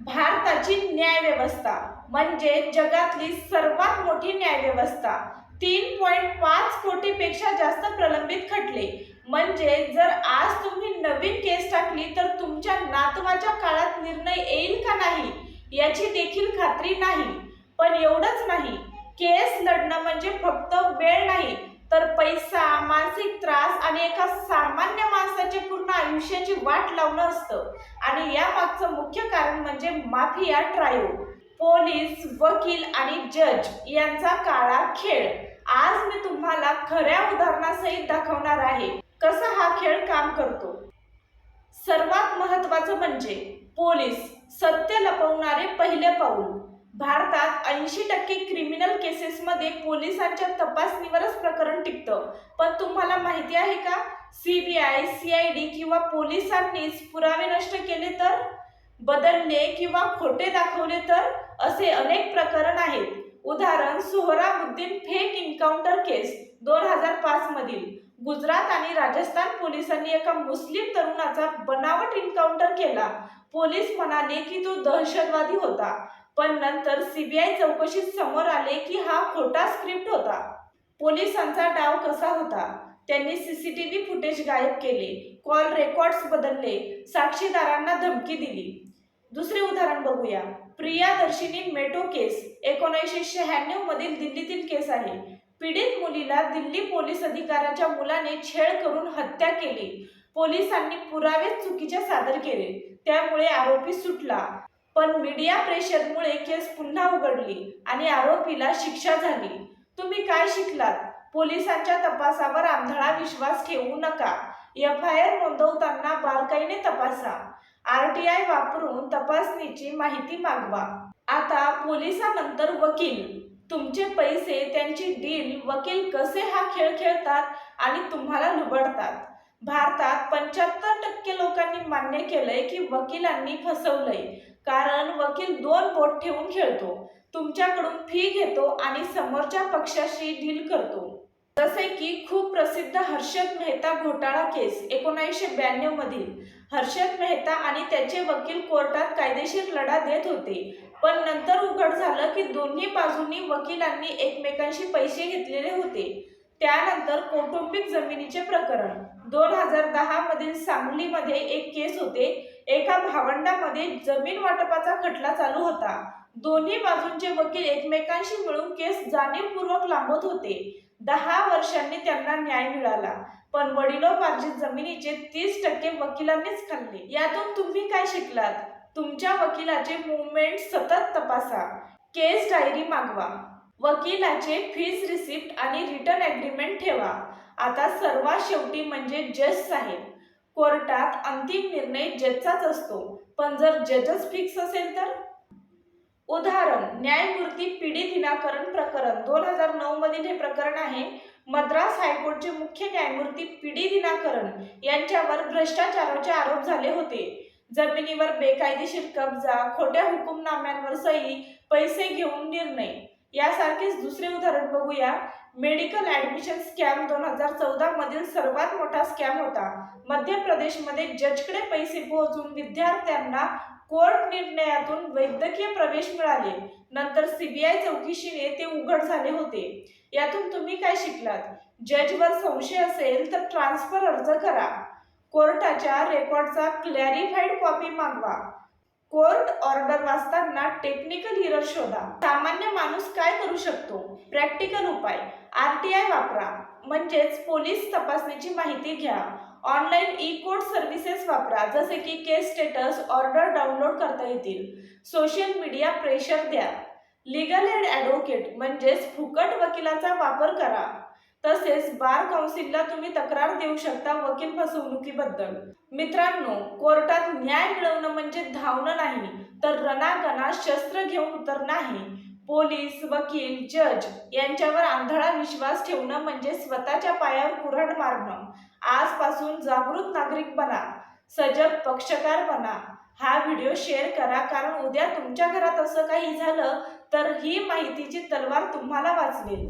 भारताची न्यायव्यवस्था म्हणजे जगातली सर्वात मोठी न्यायव्यवस्था. तीन पॉईंट पाच कोटीपेक्षा जास्त प्रलंबित खटले. म्हणजे जर आज तुम्ही नवीन केस टाकली तर तुमच्या नातवाच्या काळात निर्णय येईल का नाही? याची देखील खात्री नाही. पण एवढंच नाही. केस लढणं म्हणजे फक्त वेळ नाही. तर पैसा मानसिक त्रास आणि एका सामान्य माणसाचे पूर्ण आयुष्याची वाट लावणं असतं. आणि यामागचं मुख्य कारण म्हणजे माफिया ट्रायो. पोलीस वकील आणि जज यांचा काळा खेळ. आज मी तुम्हाला खऱ्या उदाहरणासहित दाखवणार आहे. कसा हा खेळ काम करतो? सर्वात महत्वाचं म्हणजे पोलीस सत्य लपवणारे पहिले पाऊल. भारतात ऐंशी टक्के क्रिमिनल केसेसमध्ये पोलिसांच्या तपासणीवरच प्रकरण टिकतं पण तुम्हाला माहिती आहे का? सीबीआय सीआयडी किंवा पोलिसांनीच पुरावे नष्ट केले तर? बदलले किंवा खोटे दाखवले तर? असे अनेक प्रकरण आहेत. उदाहरण सोहराबुद्दीन फेक इन्काउंटर केस दोन हजार पाच मधील. गुजरात आणि राजस्थान पोलिसांनी एका मुस्लिम तरुणाचा बनावट इन्काउंटर केला. पोलीस म्हणाले की तो दहशतवादी होता. पण नंतर सीबीआय चौकशीत समोर आले की हा खोटा स्क्रिप्ट होता. पोलिसांचा डाव कसा होता? त्यांनी सीसीटीव्ही फुटेज गायब केले. कॉल रेकॉर्ड्स बदलले. साक्षीदारांना धमकी दिली. दुसरे उदाहरण बघूया. प्रियादर्शिनी मेटो केस एकोणीसशे शहाण्णव मधील दिल्लीतील केस आहे. पीडित मुलीला दिल्ली पोलीस अधिकाऱ्याच्या मुलाने छेड करून हत्या केली. पोलिसांनी पुरावे चुकीचे सादर केले. त्यामुळे आरोपी सुटला. पण मीडिया प्रेशरमुळे केस पुन्हा उघडली आणि आरोपीला शिक्षा झाली. तुम्ही काय शिकलात? पोलिसांच्या तपासावर आंधळा विश्वास ठेवू नका. एफ आय आर नोंदवताना बारकाईने तपासा. आर टी आय वापरून तपासणीची माहिती मागवा. आता पोलिसानंतर वकील. तुमचे पैसे त्यांची डील वकील कसे हा खेळ खेळतात आणि तुम्हाला लुबडतात? भारतात पंच्याहत्तर टक्के लोकांनी मान्य केलंय की वकिलांनी फसवलंय. कारण वकील दोन बोट ठेवून खेळतो. तुमच्याकडून फी घेतो आणि समोरच्या पक्षाशी डील करतो. जसे की खूप प्रसिद्ध हर्षद मेहता घोटाळा केस एकोणीसशे ब्याण्णव मधील. हर्षद मेहता आणि त्याचे वकील कोर्टात कायदेशीर लढा देत होते. पण नंतर उघड झालं की दोन्ही बाजूंनी वकिलांनी एकमेकांशी पैसे घेतलेले होते. त्यानंतर कौटुंबिक जमिनीचे प्रकरण. दोन हजार दहा मधील सांगलीमध्ये एक केस होते. एका भावंडामध्ये जमीन वाटपाचा खटला चालू होता. दोन्ही बाजूंचे वकील एकमेकांशी मिळून केस जाणीवपूर्वक लांबत होते. दहा वर्षांनी त्यांना न्याय मिळाला. पण वडिलोपार्जित जमिनीचे तीस टक्के वकिलांनीच खाल्ले. यातून तुम्ही काय शिकलात? तुमच्या वकिलाचे मुवमेंट सतत तपासा. केस डायरी मागवा. वकिलाचे फीज रिसिप्ट आणि रिटर्न ॲग्रीमेंट ठेवा. आता सर्वात शेवटी म्हणजे जज साहेब. कोर्टात अंतिम निर्णय जजचाच असतो. पण जर जजच फिक्स असेल तर? उदाहरण न्यायमूर्ती पी डी दिनाकरण प्रकरण. दोन हजार नऊ मधील हे प्रकरण आहे. मद्रास हायकोर्टचे मुख्य न्यायमूर्ती पी डी दिनाकरण यांच्यावर भ्रष्टाचाराचे आरोप झाले होते. जमिनीवर बेकायदेशीर कब्जा खोट्या हुकुमनाम्यांवर सही पैसे घेऊन निर्णय. यासारखेच दुसरे उदाहरण बघूया. मेडिकल ऍडमिशन स्कॅम दोन हजार चौदा मधील सर्वात मोठा स्कॅम होता. मध्य प्रदेशमध्ये जजकडे पैसे पोहोचून विद्यार्थ्यांना कोर्ट निर्णयातून वैद्यकीय प्रवेश मिळाले. नंतर सीबीआय चौकशीने ते उघड झाले होते. यातून तुम्ही काय शिकलात? जजवर संशय असेल तर ट्रान्सफर अर्ज करा. कोर्टाच्या रेकॉर्डचा क्लॅरिफाईड कॉपी मागवा. कोर्ट ऑर्डर वाचताना टेक्निकल हिरर शोधा. सामान्य माणूस काय करू शकतो? प्रॅक्टिकल उपाय. आर टी आय वापरा. म्हणजेच पोलीस तपासणीची माहिती घ्या. ऑनलाईन ई कोर्ट सर्व्हिसेस वापरा. जसे की केस स्टेटस ऑर्डर डाउनलोड करता येतील. सोशल मीडिया प्रेशर द्या. लिगल एड ॲडव्होकेट म्हणजेच फुकट वकिलाचा वापर करा. तसेच बार काउन्सिलला तुम्ही तक्रार देऊ शकता वकील फसवणुकीबद्दल. मित्रांनो कोर्टात न्याय मिळवणं म्हणजे धावणं नाही तर रणाकणा शस्त्र घेऊन उतरणं आहे पोलीस वकील जज यांच्यावर आंधळा विश्वास ठेवणं म्हणजे स्वतःच्या पायावर कुऱ्हाड मारणं. आजपासून जागृत नागरिक बना सजग पक्षकार बना. हा व्हिडिओ शेअर करा कारण उद्या तुमच्या घरात असं काही झालं तर ही माहितीची तलवार तुम्हाला वाचवेल.